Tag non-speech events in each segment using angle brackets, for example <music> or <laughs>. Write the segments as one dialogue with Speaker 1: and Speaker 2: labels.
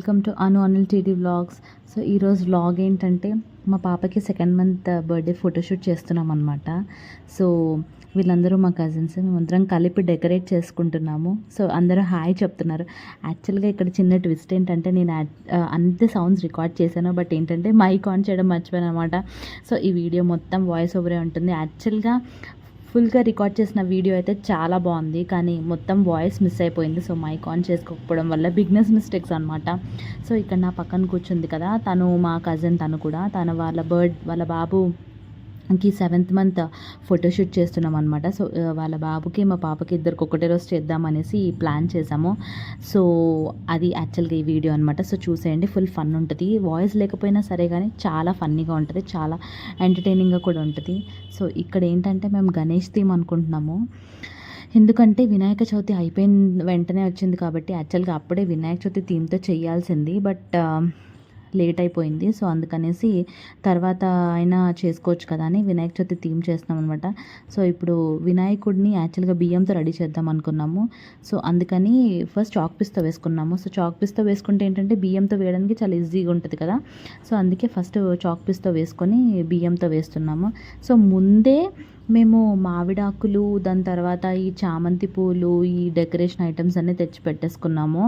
Speaker 1: Welcome to Anu Anil TD vlogs. So ఈరోజు vlog ఏంటంటే మా పాపకి సెకండ్ మంత్ బర్త్డే ఫోటోషూట్ చేస్తున్నాం అనమాట సో వీళ్ళందరూ మా కజిన్స్ మేమందరం కలిపి డెకరేట్ చేసుకుంటున్నాము. సో అందరూ హాయ్ చెప్తున్నారు. యాక్చువల్గా ఇక్కడ చిన్న ట్విస్ట్ ఏంటంటే నేను అంత సౌండ్స్ రికార్డ్ చేశాను. బట్ ఏంటంటే మైక్ ఆన్ చేయడం మర్చిపోయాను అనమాట సో ఈ వీడియో మొత్తం వాయిస్ ఓవరే ఉంటుంది. యాక్చువల్గా ఫుల్గా రికార్డ్ చేసిన వీడియో అయితే చాలా బాగుంది. కానీ మొత్తం వాయిస్ మిస్ అయిపోయింది. సో మైక్ ఆన్ చేసుకోకపోవడం వల్ల బిగ్నెస్ మిస్టేక్స్ అనమాట సో ఇక్కడ నా పక్కన కూర్చుంది కదా. తను మా కజిన్ తను కూడా. తన వాళ్ళ బర్డ్ వాళ్ళ బాబు ఈ సెవెంత్ మంత్ ఫోటోషూట్ చేస్తున్నాం అనమాట సో వాళ్ళ బాబుకి మా పాపకి ఇద్దరికి ఒకటే రోజు చేద్దామనేసి ప్లాన్ చేసాము. సో అది యాక్చువల్గా ఈ వీడియో అనమాట సో చూసేయండి ఫుల్ ఫన్ ఉంటుంది. వాయిస్ లేకపోయినా సరే కానీ చాలా ఫన్నీగా ఉంటుంది. చాలా ఎంటర్టైనింగ్గా కూడా ఉంటుంది. సో ఇక్కడ ఏంటంటే మేము గణేష్ థీమ్ అనుకుంటున్నాము. ఎందుకంటే వినాయక చవితి అయిపోయిన వెంటనే వచ్చింది కాబట్టి యాక్చువల్గా అప్పుడే వినాయక చవితి థీమ్తో చేయాల్సింది. బట్ లేట్ అయిపోయింది. సో అందుకనేసి తర్వాత అయినా చేసుకోవచ్చు కదా అని వినాయక చవితి థీమ్ చేస్తున్నాం అనమాట సో ఇప్పుడు వినాయకుడిని యాక్చువల్గా బియ్యంతో రెడీ చేద్దాం అనుకున్నాము. సో అందుకని ఫస్ట్ చాక్ పిస్తో వేసుకున్నాము. సో చాక్ పిస్తో వేసుకుంటే ఏంటంటే బియ్యంతో వేయడానికి చాలా ఈజీగా ఉంటుంది కదా. సో అందుకే ఫస్ట్ చాక్ పిస్తో వేసుకొని బియ్యంతో వేస్తున్నాము. సో ముందే మేము మామిడాకులు దాని తర్వాత ఈ చామంతి పూలు ఈ డెకరేషన్ ఐటమ్స్ అన్నీ తెచ్చి పెట్టేసుకున్నాము.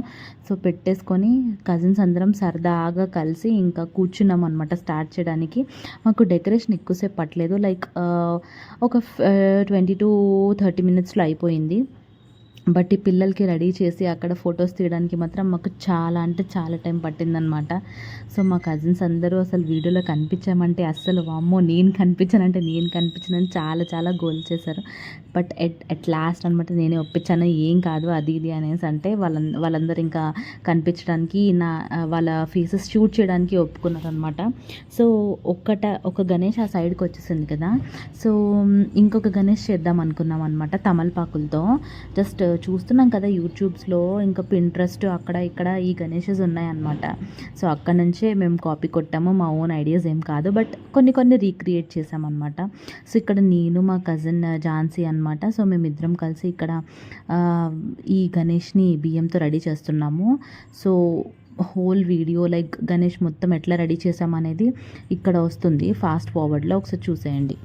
Speaker 1: సో పెట్టేసుకొని కజిన్స్ అందరం సరదాగా కలిసి ఇంకా కూర్చున్నాం అనమాట స్టార్ట్ చేయడానికి. మాకు డెకరేషన్ ఎక్కువసేపు పట్టలేదు. లైక్ ఒక ట్వంటీ టు థర్టీ మినిట్స్లో అయిపోయింది. బట్ ఈ పిల్లలకి రెడీ చేసి అక్కడ ఫొటోస్ తీయడానికి మాత్రం మాకు చాలా అంటే చాలా టైం పట్టిందనమాట సో మా కజిన్స్ అందరూ అసలు వీడియోలో కనిపించామంటే అస్సలు వామ్మో నేను కనిపించానంటే నేను కనిపించానని చాలా చాలా గోల్ చేశారు. బట్ ఎట్ ఎట్ లాస్ట్ అనమాట నేనే ఒప్పించాను ఏం కాదు అది ఇది అనేసి అంటే వాళ్ళ వాళ్ళందరూ ఇంకా కనిపించడానికి నా వాళ్ళ ఫేసెస్ షూట్ చేయడానికి ఒప్పుకున్నారనమాట సో ఒక్కట ఒక గణేష్ ఆ సైడ్కి వచ్చేసింది కదా. సో ఇంకొక గణేష్ చేద్దాం అనుకున్నాం అనమాట తమలపాకులతో. జస్ట్ చూస్తున్నాం కదా యూట్యూబ్స్లో ఇంకా పింట్రెస్ట్ అక్కడ ఇక్కడ ఈ గణేషెస్ ఉన్నాయన్నమాట. సో అక్కడ నుంచే మేము కాపీ కొట్టాము. మా ఓన్ ఐడియాస్ ఏం కాదు బట్ కొన్ని కొన్ని రీక్రియేట్ చేసామన్నమాట. సో ఇక్కడ నేను మా కజిన్ ఝాన్సీ అనమాట సో మేమిద్దరం కలిసి ఇక్కడ ఈ గణేష్ని బియ్యంతో రెడీ చేస్తున్నాము. So whole video like Ganesh మొత్తం ఎట్లా రెడీ చేసామనేది ఇక్కడ వస్తుంది. ఫాస్ట్ ఫార్వర్డ్లో ఒకసారి చూసేయండి.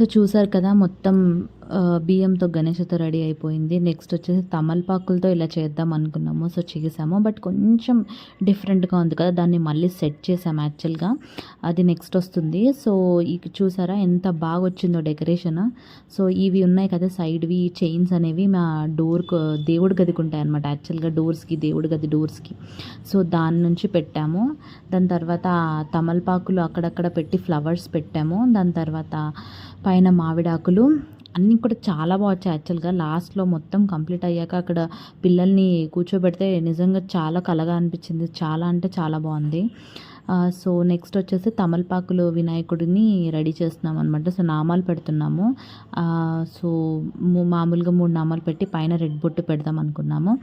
Speaker 1: సో చూసారు కదా మొత్తం బియ్యంతో గణేషతో రెడీ అయిపోయింది. నెక్స్ట్ వచ్చేసి తమలపాకులతో ఇలా చేద్దాం అనుకున్నాము సో చేసాము. బట్ కొంచెం డిఫరెంట్గా ఉంది కదా దాన్ని మళ్ళీ సెట్ చేసాము యాక్చువల్గా. అది నెక్స్ట్ వస్తుంది. సో ఇక చూసారా ఎంత బాగా వచ్చిందో డెకరేషన్. సో ఇవి ఉన్నాయి కదా సైడ్వి చైన్స్ అనేవి. మా డోర్ దేవుడి గదికి ఉంటాయి అనమాట యాక్చువల్గా డోర్స్కి దేవుడి గది డోర్స్కి. సో దాని నుంచి పెట్టాము. దాని తర్వాత తమలపాకులు అక్కడక్కడ పెట్టి ఫ్లవర్స్ పెట్టాము. దాని తర్వాత పైన మామిడాకులు అన్నీ కూడా చాలా బాగా వచ్చాయి యాక్చువల్గా. లాస్ట్లో మొత్తం కంప్లీట్ అయ్యాక అక్కడ పిల్లల్ని కూర్చోబెడితే నిజంగా చాలా కలగా అనిపించింది. చాలా అంటే చాలా బాగుంది. సో నెక్స్ట్ వచ్చేసి తమలపాకులు వినాయకుడిని రెడీ చేస్తున్నాం అనమాట సో నామాలు పెడుతున్నాము. సో మామూలుగా మూడు నామాలు పెట్టి పైన రెడ్ బొట్టు పెడదాం అనుకున్నాము.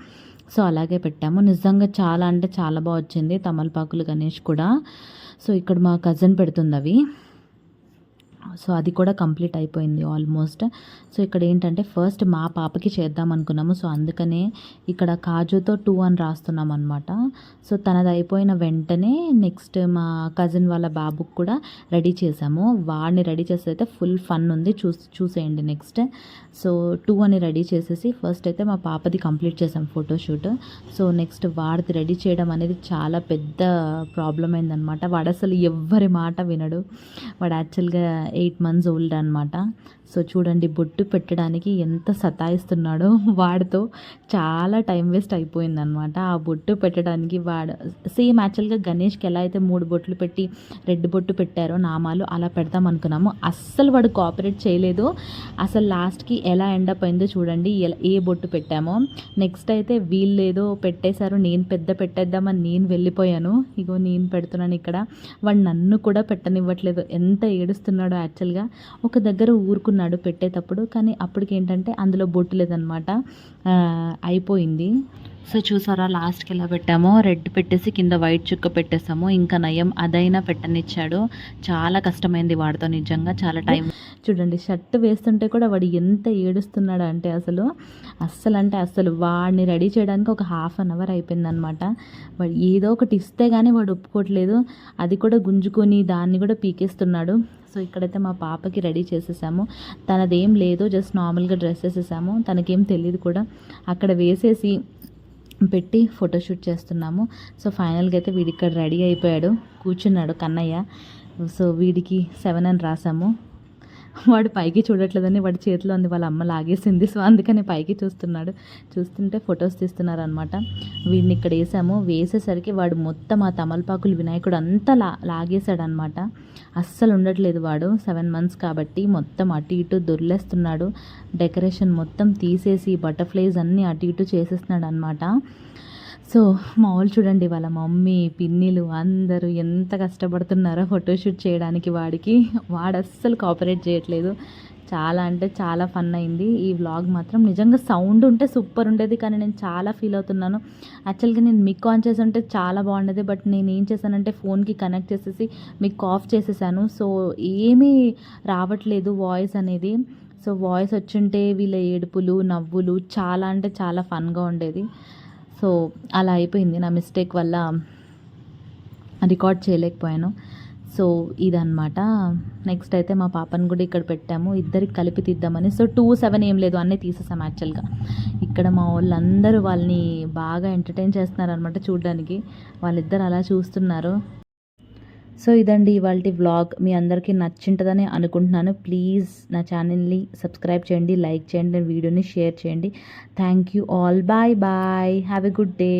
Speaker 1: సో అలాగే పెట్టాము. నిజంగా చాలా అంటే చాలా బాగా వచ్చింది తమలపాకులు గణేష్ కూడా. సో ఇక్కడ మా కజిన్ పెడుతుంది అవి. సో అది కూడా కంప్లీట్ అయిపోయింది ఆల్మోస్ట్. సో ఇక్కడ ఏంటంటే ఫస్ట్ మా పాపకి చేద్దాం అనుకున్నాము. సో అందుకనే ఇక్కడ కాజుతో టూ అని రాస్తున్నాం అనమాట సో తనది అయిపోయిన వెంటనే నెక్స్ట్ మా కజిన్ వాళ్ళ బాబుకి కూడా రెడీ చేసాము. వాడిని రెడీ చేస్తే అయితే ఫుల్ ఫన్ ఉంది. చూసి చూసేయండి నెక్స్ట్. సో టూ అని రెడీ చేసేసి ఫస్ట్ అయితే మా పాపది కంప్లీట్ చేసాం ఫోటోషూట్. సో నెక్స్ట్ వాడిది రెడీ చేయడం అనేది చాలా పెద్ద ప్రాబ్లం అయిందనమాట వాడు అసలు ఎవ్వరి మాట వినడు. వాడు యాక్చువల్గా ఎయిట్ ఎయిట్ మంత్స్ ఓల్డ్ అనమాట సో చూడండి బొట్టు పెట్టడానికి ఎంత సతాయిస్తున్నాడో <laughs> వాడితో చాలా టైం వేస్ట్ అయిపోయిందనమాట ఆ బొట్టు పెట్టడానికి వాడు సేమ్ యాక్చువల్గా గణేష్కి ఎలా అయితే మూడు బొట్లు పెట్టి రెడ్ బొట్టు పెట్టారో నామాలు అలా పెడతాం అనుకున్నాము అస్సలు వాడు కోఆపరేట్ చేయలేదు. అసలు లాస్ట్కి ఎలా ఎండప్ అయిందో చూడండి ఎలా- ఏ బొట్టు పెట్టామో. నెక్స్ట్ అయితే వీళ్ళు ఏదో పెట్టేశారు నేను పెద్ద పెట్టేద్దామని నేను వెళ్ళిపోయాను. ఇగో నేను పెడుతున్నాను ఇక్కడ. వాడు నన్ను కూడా పెట్టనివ్వట్లేదు. ఎంత ఏడుస్తున్నాడో యాక్చువల్గా ఒక దగ్గర ఊరుకున్నాడు పెట్టేటప్పుడు. కానీ అప్పటికి ఏంటంటే అందులో బొట్టు లేదనమాట అయిపోయింది. సో చూసారా లాస్ట్కి ఎలా పెట్టామో? రెడ్ పెట్టేసి కింద వైట్ చుక్క పెట్టేసాము. ఇంకా నయం అదైనా పెట్టనిచ్చాడు. చాలా కష్టమైంది వాడితో నిజంగా. చాలా టైం చూడండి షర్ట్ వేస్తుంటే కూడా వాడు ఎంత ఏడుస్తున్నాడు అంటే అసలు అస్సలు అంటే అస్సలు వాడిని రెడీ చేయడానికి ఒక హాఫ్ అన్ అవర్ అయిపోయిందనమాట వాడు ఏదో ఒకటి ఇస్తే కానీ వాడు ఒప్పుకోవట్లేదు. అది కూడా గుంజుకొని దాన్ని కూడా పీకేస్తున్నాడు. సో ఇక్కడైతే మా పాపకి రెడీ చేసేసాము. తనదేం లేదు జస్ట్ నార్మల్గా డ్రెస్ వేసేసాము. తనకేం తెలియదు కూడా. అక్కడ వేసేసి పెట్టి ఫోటోషూట్ చేస్తున్నాము. సో ఫైనల్గా అయితే వీడి ఇక్కడ రెడీ అయిపోయాడు. కూర్చున్నాడు కన్నయ్య. సో వీడికి సెవెన్ అని రాసాము. వాడు పైకి చూడట్లేదని వాడి చేతిలో ఉంది వాళ్ళ అమ్మ లాగేసింది. సో అందుకని పైకి చూస్తున్నాడు. చూస్తుంటే ఫొటోస్ తీస్తున్నారు అనమాట వీడిని ఇక్కడ వేసాము. వేసేసరికి వాడు మొత్తం ఆ తమలపాకులు వినాయకుడు అంతా లా లాగేశాడనమాట అస్సలు ఉండట్లేదు వాడు. సెవెన్ మంత్స్ కాబట్టి మొత్తం అటు ఇటు దొర్లేస్తున్నాడు. డెకరేషన్ మొత్తం తీసేసి బటర్ఫ్లైస్ అన్నీ అటు ఇటు చేసేస్తున్నాడు అనమాట సో మా వాళ్ళు చూడండి వాళ్ళ మమ్మీ పిన్నిలు అందరూ ఎంత కష్టపడుతున్నారో ఫోటోషూట్ చేయడానికి వాడికి. వాడు అస్సలు కోఆపరేట్ చేయట్లేదు. చాలా అంటే చాలా ఫన్ అయింది. ఈ వ్లాగ్ మాత్రం నిజంగా సౌండ్ ఉంటే సూపర్ ఉండేది కానీ నేను చాలా ఫీల్ అవుతున్నాను. యాక్చువల్గా నేను మిక్ ఆన్ చేసి ఉంటే చాలా బాగుండేది బట్ నేను ఏం చేశానంటే ఫోన్కి కనెక్ట్ చేసేసి మిక్ ఆఫ్ చేసేసాను. సో ఏమీ రావట్లేదు వాయిస్ అనేది. సో వాయిస్ వచ్చుంటే వీళ్ళ ఏడుపులు నవ్వులు చాలా అంటే చాలా ఫన్గా ఉండేది. సో అలా అయిపోయింది. నా మిస్టేక్ వల్ల రికార్డ్ చేయలేకపోయాను. సో ఇదన్నమాట. నెక్స్ట్ అయితే మా పాపను కూడా ఇక్కడ పెట్టాము. ఇద్దరికి కలిపి తీద్దామని. సో టూ సెవెన్ ఏం లేదు. అన్నీ తీసేసాం యాక్చువల్గా. ఇక్కడ మా వాళ్ళందరూ వాళ్ళని బాగా ఎంటర్టైన్ చేస్తున్నారు అనమాట చూడడానికి. వాళ్ళిద్దరు అలా చూస్తున్నారు. సో ఇదండి ఇవాళ వ్లాగ్. మీ అందరికీ నచ్చింటుందని అనుకుంటున్నాను. ప్లీజ్ నా ఛానల్ని సబ్స్క్రైబ్ చేయండి లైక్ చేయండి వీడియోని షేర్ చేయండి. Thank you all bye bye have a good day